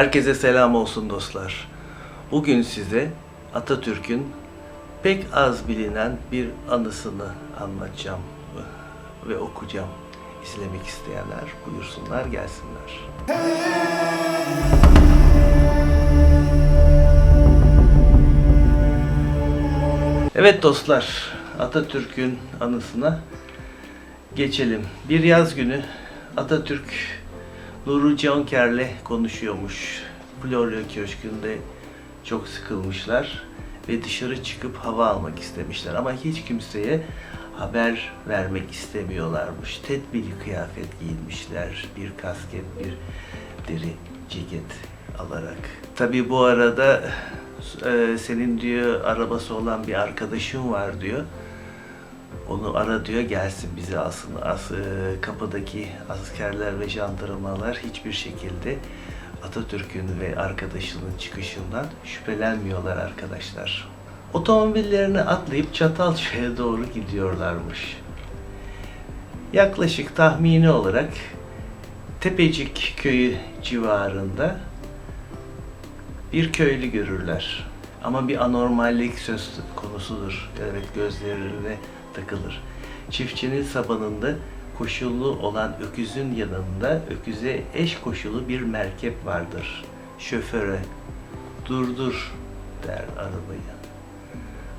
Herkese selam olsun dostlar. Bugün size Atatürk'ün pek az bilinen bir anısını anlatacağım ve okuyacağım. İzlemek isteyenler buyursunlar gelsinler. Evet dostlar, Atatürk'ün anısına geçelim. Bir yaz günü Atatürk Nuri Canker'le konuşuyormuş. Florya Köşkü'nde çok sıkılmışlar ve dışarı çıkıp hava almak istemişler. Ama hiç kimseye haber vermek istemiyorlarmış. Tedbirli kıyafet giyinmişler. Bir kasket, bir deri ceket alarak. Tabii bu arada e, senin diyor arabası olan bir arkadaşın var diyor. Onu ara diyor gelsin bizi alsın. As, kapıdaki askerler ve jandarmalar hiçbir şekilde Atatürk'ün ve arkadaşının çıkışından şüphelenmiyorlar arkadaşlar. Otomobillerine atlayıp Çatalçay'a doğru gidiyorlarmış. Yaklaşık tahmini olarak Tepecik köyü civarında bir köylü görürler. Ama bir anormallik söz konusudur. Evet gözlerine takılır. Çiftçinin sabanında koşullu olan öküzün yanında öküze eş koşulu bir merkep vardır. Şoföre durdur der arabayı.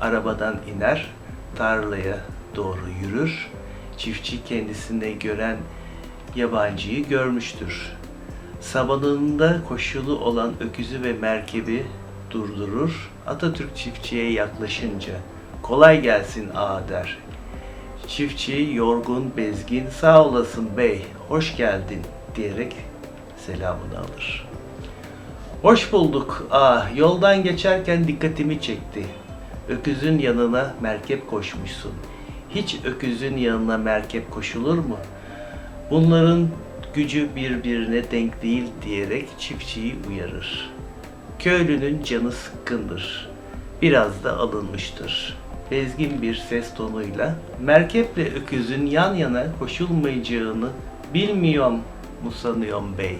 Arabadan iner, tarlaya doğru yürür. Çiftçi kendisine gören yabancıyı görmüştür. Sabanında koşulu olan öküzü ve merkebi durdurur. Atatürk çiftçiye yaklaşınca kolay gelsin ağa der. Çiftçi yorgun, bezgin, sağ olasın bey, hoş geldin diyerek selamını alır. Hoş bulduk ağa, yoldan geçerken dikkatimi çekti. Öküzün yanına merkep koşmuşsun. Hiç öküzün yanına merkep koşulur mu? Bunların gücü birbirine denk değil diyerek çiftçiyi uyarır. Köylünün canı sıkkındır. Biraz da alınmıştır. Bezgin bir ses tonuyla merkeple öküzün yan yana koşulmayacağını bilmiyorum mu sanıyorum bey?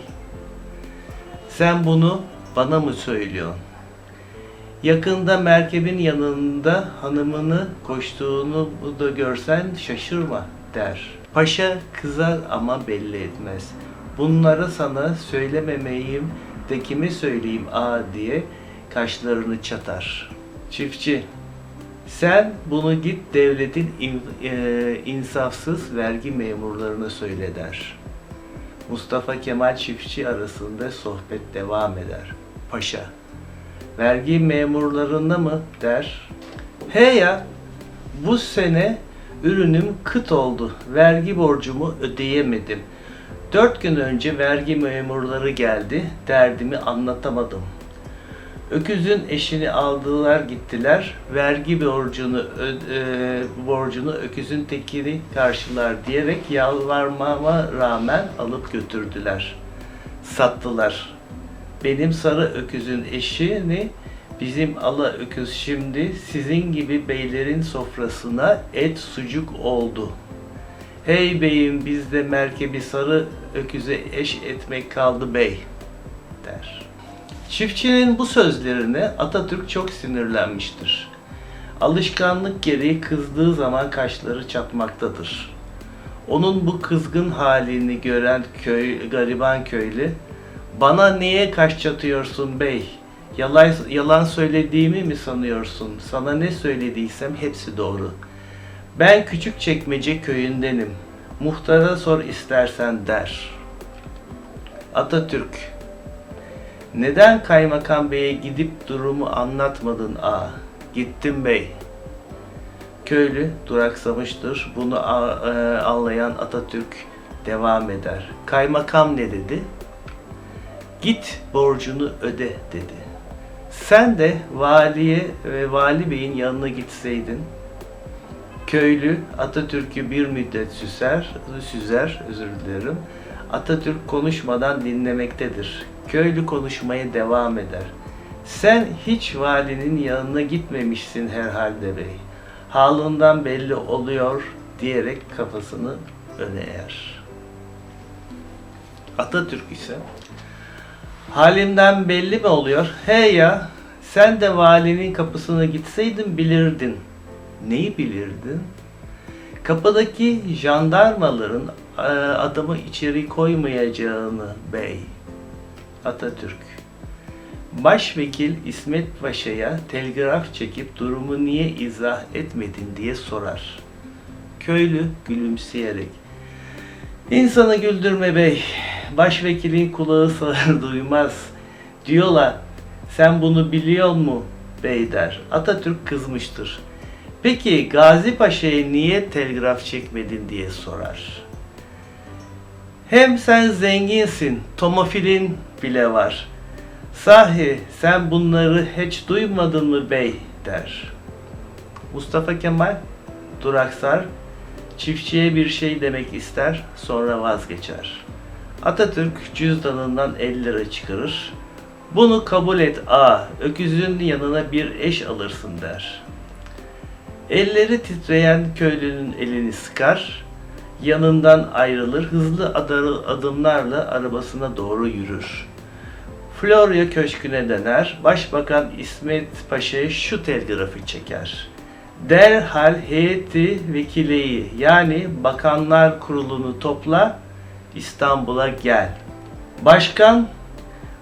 Sen bunu bana mı söylüyorsun? Yakında merkebin yanında hanımını koştuğunu da görsen şaşırma der. Paşa kızar ama belli etmez. Bunları sana söylememeyim de kime söyleyeyim a diye kaşlarını çatar. Çiftçi sen bunu git devletin in- e, insafsız vergi memurlarına söyle der. Mustafa Kemal çiftçi arasında sohbet devam eder. Paşa vergi memurlarına mı der. He ya bu sene ürünüm kıt oldu. Vergi borcumu ödeyemedim. Dört gün önce vergi memurları geldi. Derdimi anlatamadım. Öküzün eşini aldılar gittiler. Vergi borcunu e, borcunu öküzün tekini karşılar diyerek yalvarmama rağmen alıp götürdüler. Sattılar. Benim sarı öküzün eşini bizim ala öküz şimdi sizin gibi beylerin sofrasına et sucuk oldu. Hey beyim bizde merkebi sarı öküze eş etmek kaldı bey der. Çiftçinin bu sözlerine Atatürk çok sinirlenmiştir. Alışkanlık gereği kızdığı zaman kaşları çatmaktadır. Onun bu kızgın halini gören köy, gariban köylü, bana niye kaş çatıyorsun bey? Yalan, yalan söylediğimi mi sanıyorsun? Sana ne söylediysem hepsi doğru. Ben küçük çekmece köyündenim. Muhtara sor istersen der. Atatürk neden kaymakam beye gidip durumu anlatmadın a? Gittim bey. Köylü duraksamıştır. Bunu e, anlayan Atatürk devam eder. Kaymakam ne dedi? Git borcunu öde dedi. Sen de valiye ve vali beyin yanına gitseydin köylü Atatürk'ü bir müddet süzer, süzer, özür dilerim. Atatürk konuşmadan dinlemektedir. Köylü konuşmaya devam eder. Sen hiç valinin yanına gitmemişsin herhalde bey. Halından belli oluyor diyerek kafasını öne eğer. Atatürk ise Halimden belli mi oluyor? He ya, sen de valinin kapısına gitseydin bilirdin. Neyi bilirdin? Kapıdaki jandarmaların e, adamı içeri koymayacağını bey. Atatürk. Başvekil İsmet Paşa'ya telgraf çekip durumu niye izah etmedin diye sorar. Köylü gülümseyerek. İnsanı güldürme bey. Başvekilin kulağı sağır duymaz. Diyorlar. Sen bunu biliyor mu bey der. Atatürk kızmıştır. Peki Gazi Paşa'ya niye telgraf çekmedin diye sorar. Hem sen zenginsin, tomofilin bile var. Sahi sen bunları hiç duymadın mı bey der. Mustafa Kemal duraksar, çiftçiye bir şey demek ister, sonra vazgeçer. Atatürk cüzdanından 50 lira çıkarır. Bunu kabul et a, öküzün yanına bir eş alırsın der. Elleri titreyen köylünün elini sıkar, yanından ayrılır, hızlı adımlarla arabasına doğru yürür. Florya Köşkü'ne döner, Başbakan İsmet Paşa'ya şu telgrafı çeker. Derhal heyeti vekileyi yani Bakanlar Kurulu'nu topla, İstanbul'a gel. Başkan,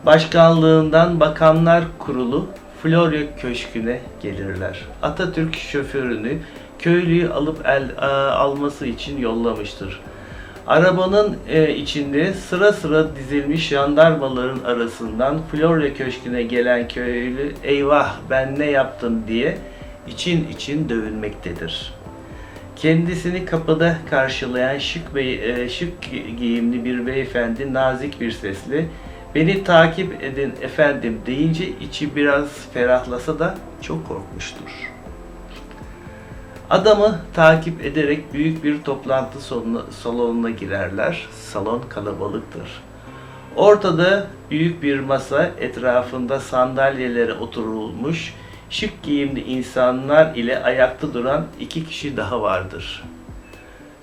başkanlığından Bakanlar Kurulu Florya Köşkü'ne gelirler. Atatürk şoförünü köylüyü alıp el, a- alması için yollamıştır. Arabanın e, içinde sıra sıra dizilmiş jandarmaların arasından Florya Köşkü'ne gelen köylü eyvah ben ne yaptım diye için için dövünmektedir. Kendisini kapıda karşılayan şık, bey, e, şık gi- giyimli bir beyefendi nazik bir sesle beni takip edin efendim deyince içi biraz ferahlasa da çok korkmuştur. Adamı takip ederek büyük bir toplantı salonuna, girerler. Salon kalabalıktır. Ortada büyük bir masa, etrafında sandalyelere oturulmuş, şık giyimli insanlar ile ayakta duran iki kişi daha vardır.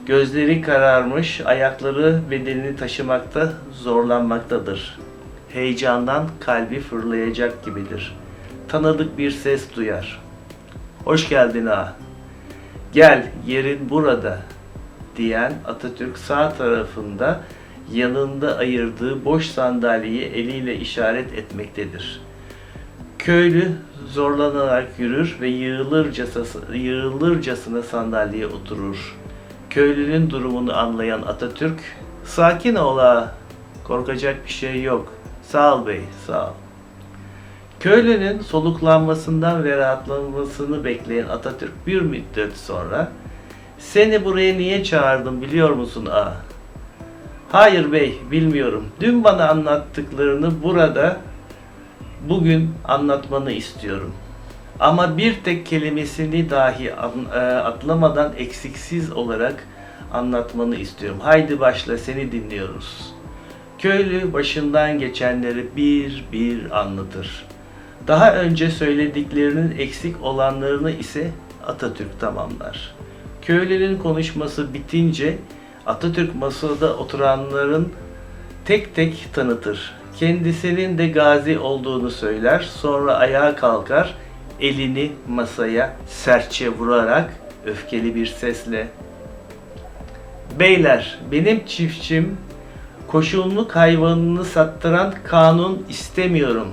Gözleri kararmış, ayakları bedenini taşımakta zorlanmaktadır. Heyecandan kalbi fırlayacak gibidir. Tanıdık bir ses duyar. Hoş geldin ağa. Gel yerin burada diyen Atatürk sağ tarafında yanında ayırdığı boş sandalyeyi eliyle işaret etmektedir. Köylü zorlanarak yürür ve yığılırcasına, yığılırcasına sandalyeye oturur. Köylünün durumunu anlayan Atatürk, sakin ol ağa, korkacak bir şey yok. Sağ ol bey, sağ ol. Köylünün soluklanmasından ve rahatlamasını bekleyen Atatürk bir müddet sonra seni buraya niye çağırdım biliyor musun ağa? Hayır bey bilmiyorum. Dün bana anlattıklarını burada bugün anlatmanı istiyorum. Ama bir tek kelimesini dahi e, atlamadan eksiksiz olarak anlatmanı istiyorum. Haydi başla seni dinliyoruz. Köylü başından geçenleri bir bir anlatır. Daha önce söylediklerinin eksik olanlarını ise Atatürk tamamlar. Köylünün konuşması bitince Atatürk masada oturanların tek tek tanıtır. Kendisinin de gazi olduğunu söyler. Sonra ayağa kalkar, elini masaya sertçe vurarak öfkeli bir sesle Beyler, benim çiftçim koşulluk hayvanını sattıran kanun istemiyorum.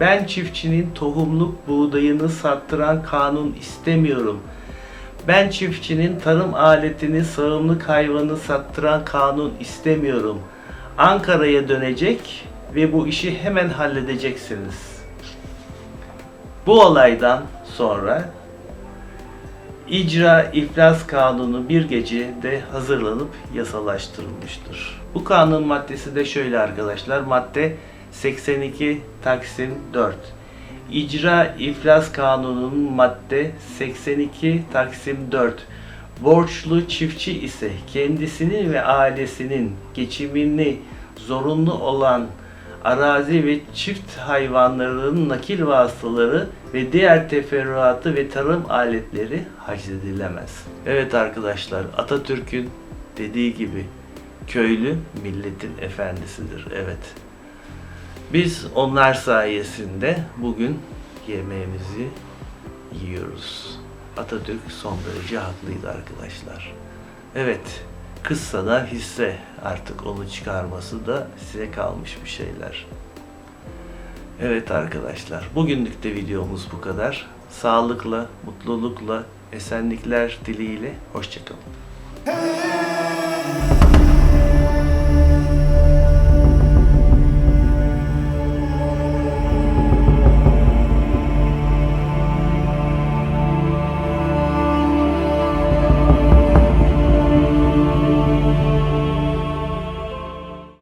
Ben çiftçinin tohumluk buğdayını sattıran kanun istemiyorum. Ben çiftçinin tarım aletini sağımlık hayvanı sattıran kanun istemiyorum. Ankara'ya dönecek ve bu işi hemen halledeceksiniz. Bu olaydan sonra İcra iflas kanunu bir gecede hazırlanıp yasalaştırılmıştır. Bu kanun maddesi de şöyle arkadaşlar. Madde 82 Taksim 4. İcra iflas kanununun madde 82 Taksim 4. Borçlu çiftçi ise kendisinin ve ailesinin geçimini zorunlu olan arazi ve çift hayvanlarının nakil vasıtaları ve diğer teferruatı ve tarım aletleri haczedilemez. Evet arkadaşlar Atatürk'ün dediği gibi köylü milletin efendisidir. Evet. Biz onlar sayesinde bugün yemeğimizi yiyoruz. Atatürk son derece haklıydı arkadaşlar. Evet, kızsa da hisse artık onu çıkarması da size kalmış bir şeyler. Evet arkadaşlar, bugünlük de videomuz bu kadar. Sağlıkla, mutlulukla, esenlikler dileğiyle, hoşçakalın.